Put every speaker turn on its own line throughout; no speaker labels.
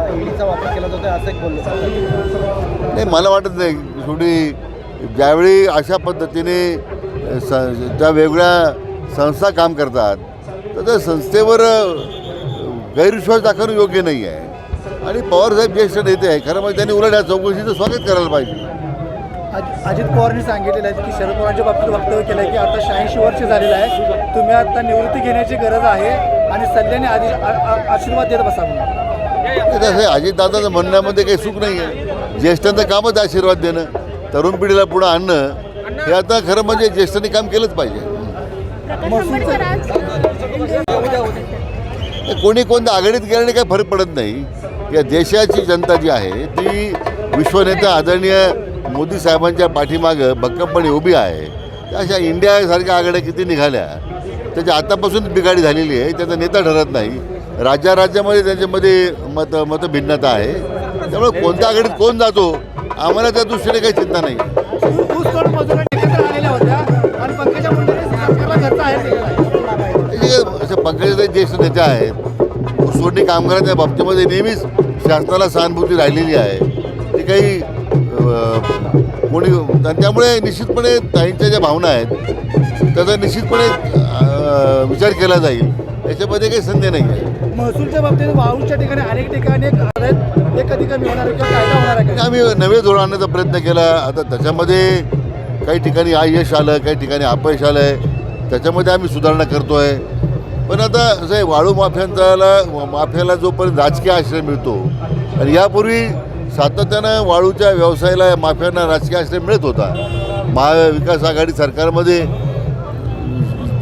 ईडीचा वापर केला जातो असं एक बोललो
नाही मला वाटत नाही. शेवटी ज्यावेळी अशा पद्धतीने स त्या वेगळ्या संस्था काम करतात तर त्या संस्थेवर गैरविश्वास दाखवणं योग्य नाही आहे. आणि पवारसाहेब ज्येष्ठ नेते आहे खरं म्हणजे त्यांनी उलट या चौकशीचं स्वागत करायला पाहिजे.
अज- अजित पवारने सांगितलेलं आहे की शरद पवारांच्या बाबतीत वक्तव्य केलं आहे की आता शहाऐंशी वर्ष झालेलं आहे. तुम्ही आता निवृत्ती घेण्याची गरज आहे. आणि सल्ल्याने आधी आशीर्वाद देत बसा म्हणून.
ते कसं अजितदादाचं म्हणण्यामध्ये काही सुख नाही आहे ज्येष्ठांचं कामच आशीर्वाद देणं तरुण पिढीला पुढं आणणं हे आता खरं म्हणजे ज्येष्ठांनी काम केलंच पाहिजे. कोणी कोणत्या आघाडीत गेल्याने काही फरक पडत नाही. या देशाची जनता जी आहे ती विश्वनेता आदरणीय मोदी साहेबांच्या पाठीमागं भक्कमपणे उभी आहे. अशा इंडियासारख्या आघाड्या किती निघाल्या त्याची आतापासून बिघाडी झालेली आहे. त्याचा नेता ठरत नाही. राज्या राज्यामध्ये त्यांच्यामध्ये मत मतभिन्नता आहे. त्यामुळे कोणत्या आघाडीत कोण जातो आम्हाला त्या दृष्टीने काही चिंता नाही. पंकजाचे असे ज्येष्ठ नेते आहेत. ऊसतोडणी कामगारांच्या बाबतीमध्ये नेहमीच शासनाला सहानुभूती राहिलेली आहे. ती काही कोणी त्या- त्यामुळे निश्चितपणे ताईंच्या ज्या भावना आहेत त्याचा निश्चितपणे विचार केला जाईल. याच्यामध्ये काही संदेह नाही आहे.
महसूलच्या बाबतीत वाळूच्या ठिकाणी अनेक ठिकाणी एक कधी कमी होणार आहे किंवा कायदा होणार आहे का?
आम्ही नवे धोरण आणण्याचा प्रयत्न केला. आता त्याच्यामध्ये काही ठिकाणी यश आलं काही ठिकाणी अपयश आलं आहे त्याच्यामध्ये आम्ही सुधारणा करतो आहे पण आता असं आहे वाळू माफ्यांचा माफ्याला जोपर्यंत राजकीय आश्रय मिळतो आणि यापूर्वी सातत्यानं वाळूच्या व्यवसायाला माफ्यांना राजकीय आश्रय मिळत होता. महाविकास आघाडी सरकारमध्ये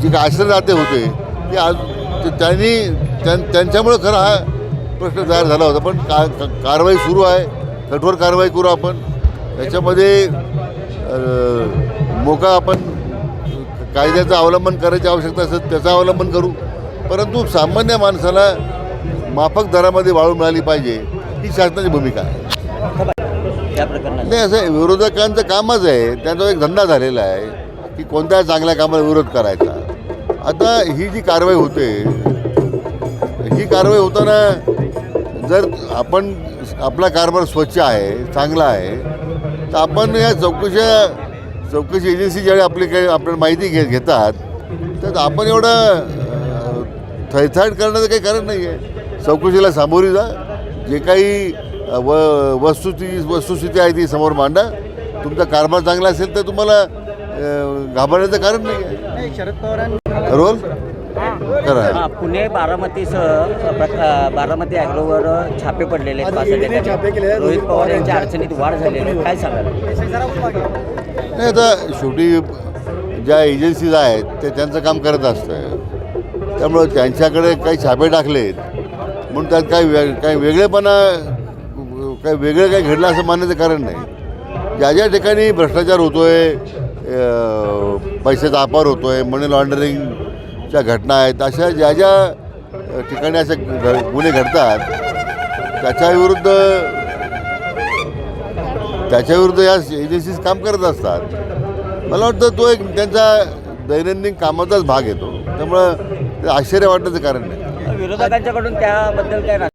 जे काय आश्रयदाते होते ते आज ते त्यांनी त्यां त्यांच्यामुळं खरं हा प्रश्न तयार झाला होता. पण का कारवाई सुरू आहे कठोर कारवाई करू आपण. त्याच्यामध्ये मोका आपण कायद्याचं अवलंबन करायची आवश्यकता असेल त्याचा अवलंबन करू. परंतु सामान्य माणसाला माफक दरामध्ये वाळू मिळाली पाहिजे ही शासनाची भूमिका आहे.
या प्रकरणात.
नाही असं आहे, विरोधकांचं कामच आहे त्यांचा एक धंदा झालेला आहे की कोणत्या चांगल्या कामाला विरोध करायचा. आता ही जी कारवाई होते ही कारवाई होताना जर आपण आपला कारभार स्वच्छ आहे चांगला आहे तर आपण या चौकशा चौकशी एजन्सी ज्यावेळी आपली काही आपल्याला माहिती घे घेतात तर आपण एवढं थैथाट करण्याचं काही कारण नाही आहे चौकशीला सामोरी जा जे काही व वस्तुस्थिती वस्तुस्थिती आहे ती समोर मांडा. तुमचा कारभार चांगला असेल तर तुम्हाला घाबरण्याचं कारण नाही आहे.
शरद पवारांनी
रोल? करा.
हा, पुणे बारामतीसह बारामती अॅग्रोवर छापे पडलेले आहेत. रोहित पवार यांच्या
यांच्या-
अडचणीत वाढ झालेली आहे. काय सांगाल?
नाही आता शेवटी ज्या एजन्सीज आहेत ते त्यांचं काम करत असतं. त्यामुळं त्यांच्याकडे काही छापे टाकलेत. म्हणून त्यात काही वे काही वेगळेपणा काही वेगळं काही घडलं असं मानण्याचं कारण नाही. ज्या ज्या ठिकाणी भ्रष्टाचार होतो आहे पैशाचा अपार होतो आहे मनी लॉन्ड्रिंगच्या घटना आहेत अशा ज्या ज्या ठिकाणी असे घ- गुन्हे घडतात त्याच्याविरुद्ध त्याच्याविरुद्ध या एजन्सीज काम करत असतात. मला वाटतं तो एक त्यांचा दैनंदिन कामाचाच भाग येतो त्यामुळं ते आश्चर्य वाटण्याचं कारण नाही.
विरोधकांच्याकडून त्याबद्दल काय